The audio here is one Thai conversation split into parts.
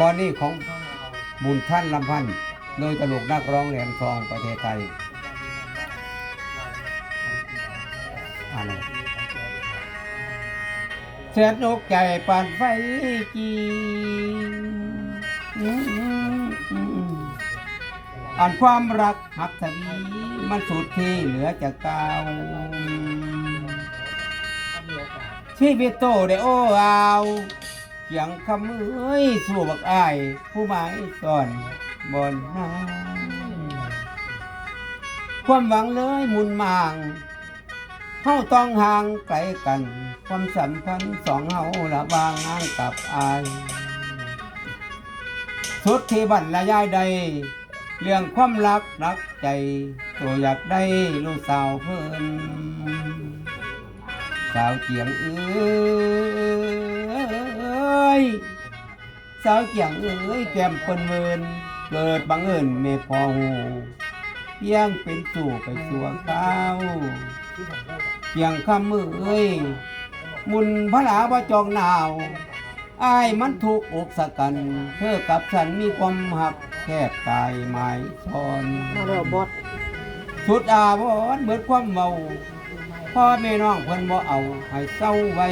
ก่อนนี้ของบุญท่านลำพันธ์โดยตลกนักร้องแหลมทองประเทศไทยอะไรเสียนอกใจปานไฟจีอืมอืมอ่านความรักหักทวีมันสุดที่เหลือจากเก่าชีวิตโตได้โอ้เอา เสียงคำเอ้ยสู่บักอาย ผู้หมายสอนบนน้ำความหวังเลยมุนมางเฮาต้องห่างไกลกัน ความสัมพันธ์สองเฮาละบางห่างกับอายสุดที่บันละยายใด เรื่องความรักรักใจ ตัวอยากได้ลูกสาวเพิ่นสาวเกียงเอ้ย สาวเกียงเอ้ยแก้มเปิ้นเวินเกิดบังเอิญแม่พอหูเพียงเป็นสู่ไปสวงข้าวเพียงคำมือเอ้ยมุนพระหลาว่าจองหนาวอายมันถูกอกสะกัน เธอกับฉันมีความหักแคบกายหมายชอนมาแล้วบอสสุดอาวรณ์เหมือนความเมาพ่อแม่น้องเพิ่นบ่เอาให้เศร้าไว้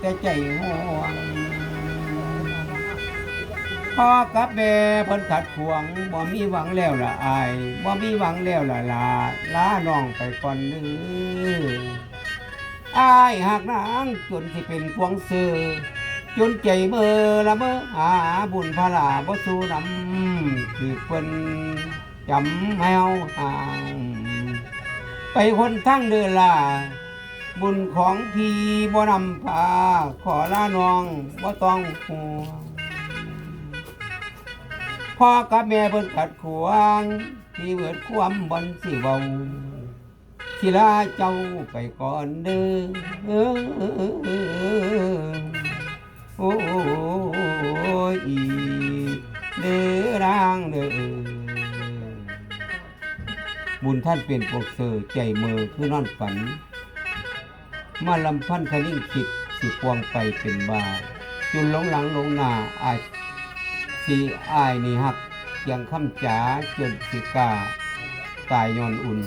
แต่ใจห่วง พ่อกับแม่เพิ่นขัดขวางบ่มีหวังแล้วล่ะอายบ่มีหวังแล้วล่ะลาลาน้องไปก่อนเด้ออายหากนางจนที่เป็นพวงซื้อจนใจเมื่อละเมื่อหาบุญพระลาบ่สู้นำคือเพิ่นจำแมวห่างไปคนทั้งเดือนล่าบุญของพี่บ่นำพาขอลาน้องบ่ต้องห่วง พ่อกับแม่เพิ่นขัดขวางที่เบิดความบนสิเว้าสิลาเจ้าไปก่อนเด้อโอ้ยเด้อร่างเด้อบุญท่านเป็นปกเสือใจเมือคือนอนฝัน มาลำพันคลิ่งคิดสิควงไปเป็นบาจนหลงหลังหลงหนาอาย สีอายนี่ฮักยังคำจ๋าจนสิกา ตายย้อนอุ่น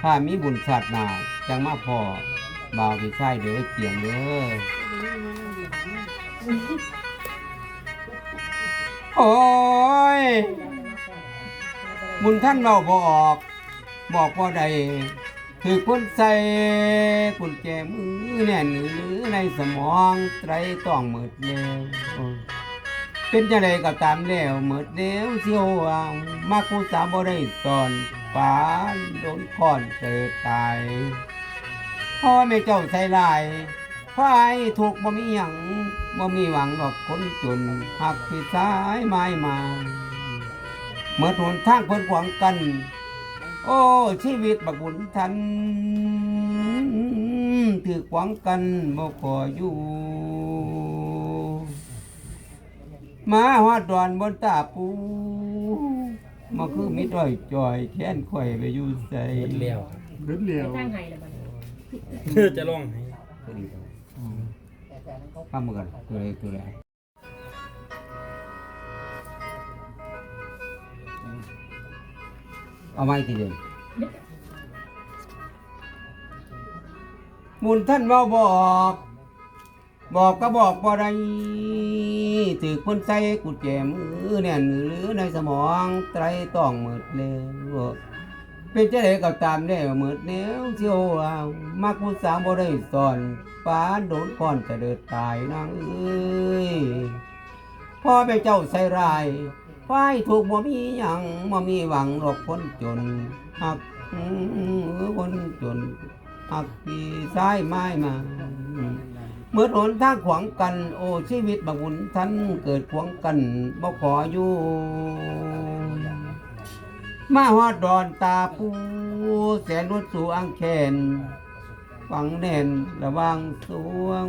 ถ้ามีบุญชาติหนาจังมาพอบ่าวพี่ชายเด้อเกียงเด้อโอ้ย บุญท่านเราบออกบอกว่าใดคือคนใส่กุญแจมือแน่นหรือในสมองไตรต้องหมดแล้ว เป็นจะไดก็ตามแล้วหมดแล้วเสียวเอามากูสาวบ่ได้สอนปานโดนค้อนเกิดตายพ่อแม่เจ้าใส่ลายพ่อไอ้ถูกบ่มีหยังบ่มีหวังดอกคนจนหักที่สายไม้มาเมื่อทนทางเพิ่นขวางกัน โอ้ชีวิตบักบุญทันถือขวางกันบ่ขออยู่ มาฮอดดอนบนตาปูมาคือมิตรอ้อยจอยแค้นข่อยไปอยู่ใส่เบิดแล้วเบิดเร็วตั้งไห้แล้วบัดนี้เพื่อจะร้องให้ข้ามมือกันตัวเล็กตัวเล็กเอาไม้ทีเดียวมุนท่านเว่าบอก บอกก็บอกบ่ได้ถือคนใส่กุญแจมือแน่นหรือในสมองไตรต้องหมดแล้วเป็นเจะได้ก็ตามได้หมดแล้วเสียวเอามักผู้สาวบ่ได้สอนปาโดนก่อนจะเดิดตายนางเอ้ยพ่อแม่เจ้าใส่ร้ายฝ่ายถูกบ่มีหยังบ่มีหวังหรอกคนจนหักมือคนจนหักปีซ้ายไม้มา เมื่อโหนทางขวางกัน โอ้ชีวิตบางบุญทันเกิดขวางกันบ่ขออยู่มาฮอดดอนตาปูแสนรถสู่อังแขนฟังแน่นระวังสวง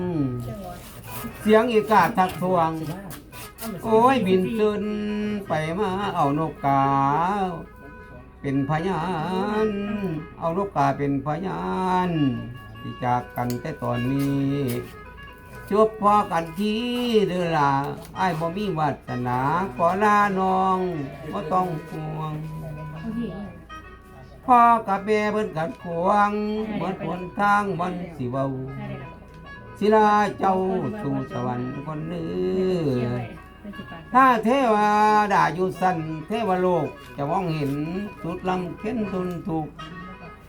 เสียงอีกาทักทวง โอ้ยบินซึนไปมาเอานกกา เป็นพยาน เอานกกาเป็นพยานที่จากกันแต่ตอนนี้ จบพอกันทีเด้อล่ะไอ้ายบ่มีวาสนาขอลาน้องบ่ต้องห่วง โอเคพ่อกับแม่เพิ่นกัดขวางเหมือนหนทางวันสิเว้าได้เลยศิลาเจ้าสู่สวรรค์คนเนื้อ ถ้าเทวดาอยู่สันเทวโลกจะมองเห็นสุดลำเข็นทุนถูก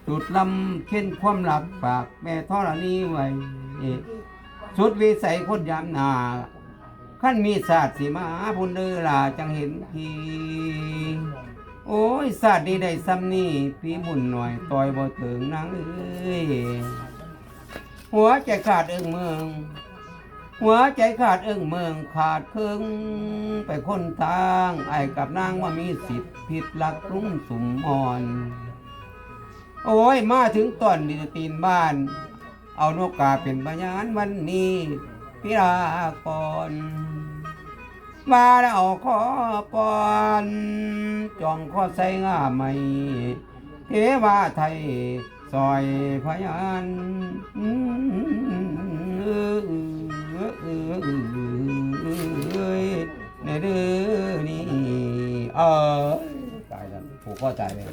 สุดลำเข็นความหลับฝากแม่ธรณีไว้ สุดวิสัยคนยามหนาขั้นมีศาสตร์สีมาพุนเดอลาจังเห็นพีโอ้ยศาสตร์ดีได้ซ้ำนี่พี่บุญหน่อยต่อยบ่ถึงนางเอ้ยหัวใจขาดเอิงเมือง หัวใจขาดเอิงเมืองขาดเครื่องไปคนทางไอ้กับนางว่ามีสิทธิ์ผิดหลักรุ่งสุมอ่อน โอ้ยมาถึงตอนดิตีนบ้าน เอานกกาเป็นพยานวันนี้พิรากรมาแล้วขอปอนจองข้อใส่ง่าใหม่เทวาไทยซอยพยานเออเออเออเออในเดือนี้เออตายแล้วผูกข้อตายเลย